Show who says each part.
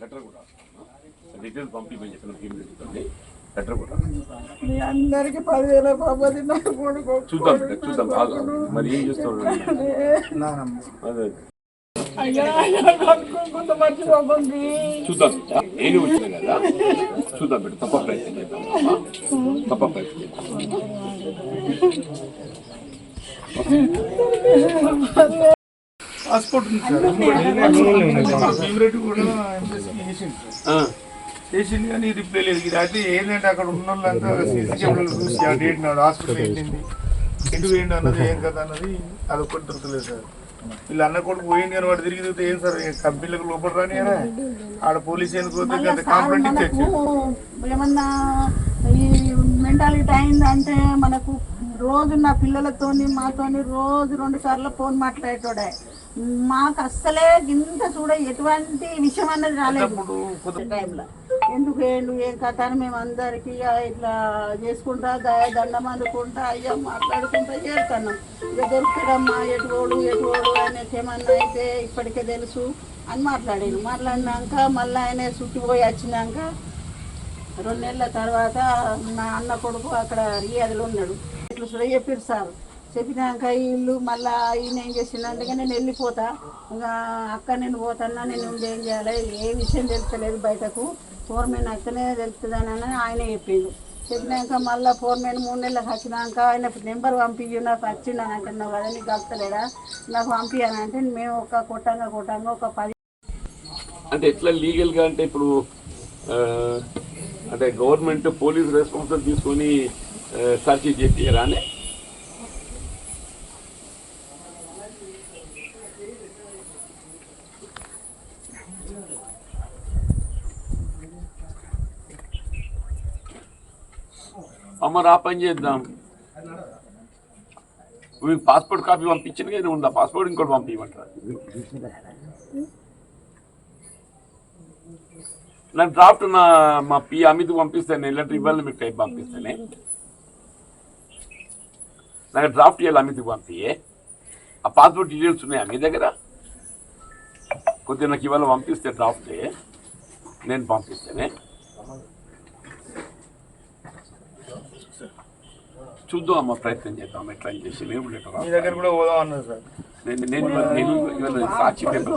Speaker 1: Letter కూడా details పంపించమని చెప్పిన టీం చెప్తుంది లెటర్ కూడా
Speaker 2: మీ అందరికి పదివేల బాబది నా కొడుకు
Speaker 1: చూద్దాం చూద్దాం బాగా మరి ఏం చేస్తారు అదే. చూద్దాం. ఏది వచ్చినా కదా చూద్దాం బిడ్డ తప్ప ప్రయత్నం చేద్దాం. తప్ప ప్రయత్నం చేద్దాం.
Speaker 3: పాస్పోర్ట్ ఉంది సార్. ఫేవరెట్ కూడా చేసింది
Speaker 1: ఆ,
Speaker 3: చేసింది కానీ రిప్లై లేదు. ఇది అయితే ఏంటంటే అక్కడ ఉన్న వాళ్ళంతా సీసీ కెమెరాలు చూసి ఆ డేట్ నాడు హాస్పిటల్ ఏంటి ఎటు పోయిండు అన్నది ఏం కదా అన్నది అది ఒక్కటి దొరకలేదు సార్. వీళ్ళు అన్న కొడుకు పోయింది అని వాడు తిరిగి తిరిగితే ఏం సార్ కంపెనీలకు లోపల రాని ఆడ? పోలీస్ ఎందుకు కంప్లైంట్ ఇచ్చేసి
Speaker 2: ఏమన్నా ఈ మెంటాలిటీ అయిందంటే మనకు రోజు నా పిల్లలతోని మాతోని రోజు రెండు సార్లు ఫోన్ మాట్లాడేటోడే. మాకు అస్సలే ఇంత చూడ ఎటువంటి విషయం అన్నది రాలేదు టైంలో. ఎందుకు ఏండు ఏం కథ అని మేము అందరికి ఇట్లా చేసుకుంటా దయ దండం అనుకుంటా అయ్యా మాట్లాడుకుంటా చేస్తున్నాం ఇక దొరుకుతాడమ్మా ఎటువోడు ఎటువోడు అనేసి ఏమన్నా అయితే ఇప్పటికే తెలుసు అని మాట్లాడాను మాట్లాడినాక మళ్ళీ ఆయన చుట్టిపోయి వచ్చినాక రెండు నెలల తర్వాత నా అన్న కొడుకు అక్కడ రియాదులో ఉన్నాడు. ఇట్లా కూడా చెప్పారు సార్. చెప్పినాక వీళ్ళు మళ్ళీ ఈయన ఏం చేసిందంటే నేను వెళ్ళిపోతా. ఇంకా అక్క నేను పోతానా నేను ఏం చేయాలి? ఏ విషయం తెలుస్తలేదు బయటకు. ఫోర్మెన్ అక్కనే తెలుస్తుందని అని ఆయన చెప్పిండు. చెప్పినాక మళ్ళీ ఫోర్మెన్ మూడు నెలలకు వచ్చినాక ఆయన నెంబర్ పంపించు నాకు వచ్చిందని అంటున్నావు కదా నీకు కలుస్తలేడా నాకు పంపించానంటే మేము ఒక కొట్టంగా కొట్టంగా ఒక పది
Speaker 1: అంటే ఎట్లా లీగల్గా అంటే ఇప్పుడు అంటే గవర్నమెంట్ పోలీస్ రెస్పాన్సిబిలిటీ తీసుకొని సర్చ్ చేసి రానే అమ్మ రా పని చేద్దాం మీకు పాస్పోర్ట్ కాపీ పంపించింది కదా ఉందా పాస్పోర్ట్ ఇంకోటి పంపించమంటారా నా డ్రాఫ్ట్ నా మా పి అమిత్ పంపిస్తాను లెటర్ ఇవ్వాలి మీకు టైప్ పంపిస్తానే నాకు డ్రాఫ్ట్ ఇవ్వాలి అమిత్ పంపియే. ఆ పాస్పోర్ట్ డీటెయిల్స్ ఉన్నాయా మీ దగ్గర? కొద్దిగా నాకు ఇవాళ పంపిస్తే డ్రాఫ్ట్ నేను పంపిస్తానే. చూద్దాం అమ్మ ప్రయత్నం చేద్దాం ఎట్లా చేసి. నేను లెటర్
Speaker 3: మీ దగ్గర కూడా పోదాం అన్నారు సార్.
Speaker 1: నేను నేను నేను ఇవాళ సాక్షి పేపర్